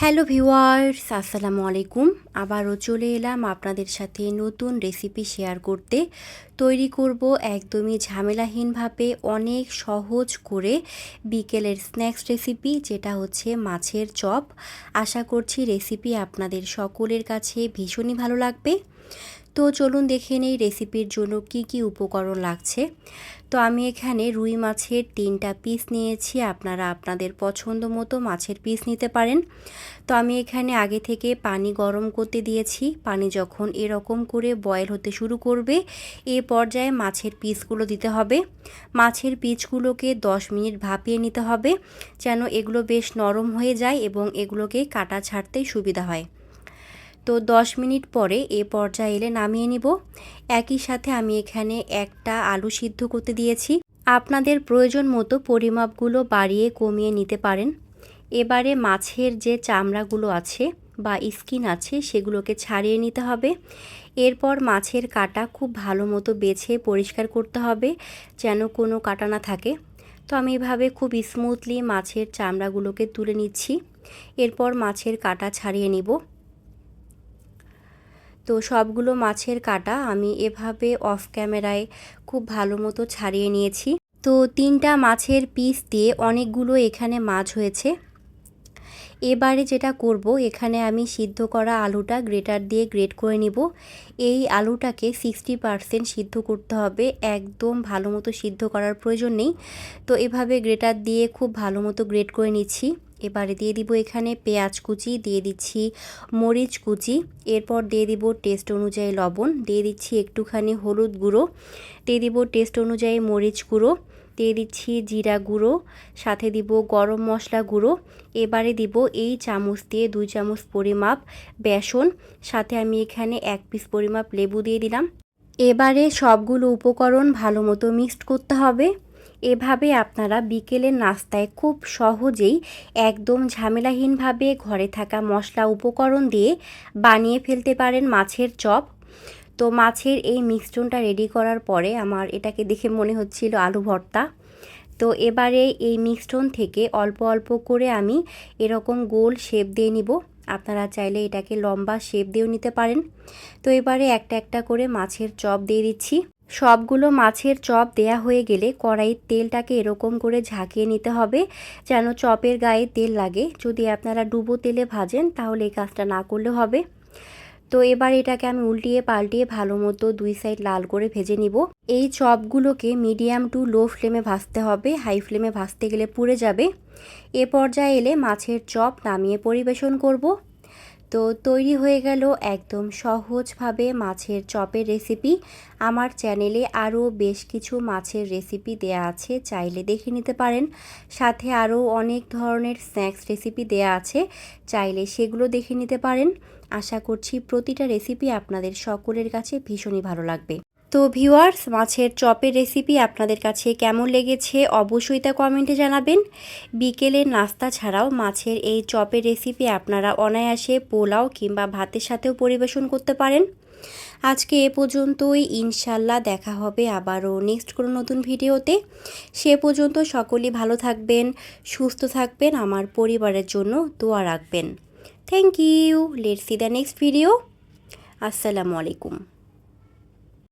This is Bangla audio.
হ্যালো ভিওয়ার্স আসসালামু আলাইকুম। আবারও চলে এলাম আপনাদের সাথে নতুন রেসিপি শেয়ার করতে। তৈরি করব একদমই ঝামেলাহীনভাবে অনেক সহজ করে বিকেলের স্ন্যাক্স রেসিপি, যেটা হচ্ছে মাছের চপ। আশা করছি রেসিপি আপনাদের সকলের কাছে ভীষণই ভালো লাগবে। তো চলুন দেখে নেই রেসিপির জন্য কি কি উপকরণ লাগছে। তো আমি এখানে রুই মাছের তিনটা পিস নিয়েছি, আপনারা আপনাদের পছন্দ মতো মাছের পিস নিতে পারেন। তো আমি এখানে আগে থেকে পানি গরম করতে দিয়েছি, পানি যখন এরকম করে বয়েল হতে শুরু করবে, এ পর্যায়ে মাছের পিসগুলো দিতে হবে। মাছের পিসগুলোকে 10 মিনিট ভাপিয়ে নিতে হবে, যেন এগুলো বেশ নরম হয়ে যায় এবং এগুলোকে কাটা ছাড়তে সুবিধা হয়। তো 10 মিনিট পরে এ পর্যায়ে এলে নামিয়ে নিব। একই সাথে আমি এখানে একটা আলু সিদ্ধ করতে দিয়েছি। আপনাদের প্রয়োজন মতো পরিমাপগুলো বাড়িয়ে কমিয়ে নিতে পারেন। এবারে মাছের যে চামড়াগুলো আছে বা স্কিন আছে সেগুলোকে ছাড়িয়ে নিতে হবে। এরপর মাছের কাটা খুব ভালো মতো বেছে পরিষ্কার করতে হবে যেন কোনো কাটা না থাকে। তো আমি এভাবে খুব স্মুথলি মাছের চামড়াগুলোকে তুলে নিচ্ছি। এরপর মাছের কাটা ছাড়িয়ে নিব। তো সবগুলো মাছের কাটা আমি এভাবে অফ ক্যামেরায় খুব ভালো মতো ছাড়িয়ে নিয়েছি। তো তিনটা মাছের পিস দিয়ে অনেকগুলো এখানে মাছ হয়েছে। এবারে যেটা করব, এখানে আমি সিদ্ধ করা আলুটা গ্রেটার দিয়ে গ্রেট করে নিব। এই আলুটাকে সিক্সটি পারসেন্ট সিদ্ধ করতে হবে। একদম ভালো মতো সিদ্ধ করার প্রয়োজন নেই। তো এভাবে গ্রেটার দিয়ে খুব ভালো মতো গ্রেট করে নিচ্ছি। এবারে দিয়ে দিব এখানে পেঁয়াজ কুচি, দিয়ে দিচ্ছি মরিচ কুচি, এরপর দিয়ে দিব টেস্ট অনুযায়ী লবণ, দিয়ে দিচ্ছি একটুখানি হলুদ গুঁড়ো, দিয়ে দিব টেস্ট অনুযায়ী মরিচ গুঁড়ো, দিয়ে দিচ্ছি জিরা গুঁড়ো, সাথে দিব গরম মশলা গুঁড়ো, এবারে দিব এই চামচ দিয়ে দুই চামচ পরিমাপ বেসন, সাথে আমি এখানে এক পিস পরিমাপ লেবু দিয়ে দিলাম। এবারে সবগুলো উপকরণ ভালো মতো মিক্সড করতে হবে। এভাবে আপনারা বিকেলের নাস্তায় খুব সহজেই একদম ঝামেলাহীনভাবে ঘরে থাকা মশলা উপকরণ দিয়ে বানিয়ে ফেলতে পারেন মাছের চপ। তো মাছের এই মিক্সচনটা রেডি করার পরে আমার এটাকে দেখে মনে হচ্ছিল আলু ভর্তা। তো এবারে এই মিক্সটন থেকে অল্প অল্প করে আমি এরকম গোল শেপ দিয়ে নিব। আপনারা চাইলে এটাকে লম্বা শেপ দিয়েও নিতে পারেন। তো এবারে একটা একটা করে মাছের চপ দিয়ে দিচ্ছি। সবগুলো মাছের চপ দেয়া হয়ে গেলে কড়াইয়ের তেলটাকে এরকম করে ঝাঁকিয়ে নিতে হবে, যেন চপের গায়ে তেল লাগে। যদি আপনারা ডুবো তেলে ভাজেন, তাহলে এই কাজটা না করলে হবে। তো এবার এটাকে আমি উল্টিয়ে পাল্টিয়ে ভালো মতো দুই সাইড লাল করে ভেজে নিব। এই চপগুলোকে মিডিয়াম টু লো ফ্লেমে ভাজতে হবে। হাই ফ্লেমে ভাজতে গেলে পুড়ে যাবে। এ পর্যায়ে এলে মাছের চপ নামিয়ে পরিবেশন করব। তো তৈরি হয়ে গেল একদম সহজভাবে মাছের চপের রেসিপি আমার চ্যানেলে আরও বেশ কিছু মাছের রেসিপি দেয়া আছে, চাইলে দেখে নিতে পারেন। সাথে আরও অনেক ধরনের স্ন্যাক্স রেসিপি দেয়া আছে, চাইলে সেগুলো দেখে নিতে পারেন। আশা করছি প্রতিটা রেসিপি আপনাদের সকলের কাছে ভীষণই ভালো লাগবে। তো ভিউয়ার্স মাছের চপের রেসিপি আপনাদের কাছে কেমন লেগেছে অবশ্যই তা কমেন্টে জানাবেন। বিকেলের নাস্তা ছাড়াও মাছের এই চপের রেসিপি আপনারা অনায়াসে পোলাও কিংবা ভাতের সাথেও পরিবেশন করতে পারেন। আজকে এ পর্যন্তই ইনশাল্লাহ দেখা হবে আবারও নেক্সট কোনো নতুন ভিডিওতে। সে পর্যন্ত সকলেই ভালো থাকবেন, সুস্থ থাকবেন, আমার পরিবারের জন্য দোয়া রাখবেন। Thank you let see the next video আসসালামু আলাইকুম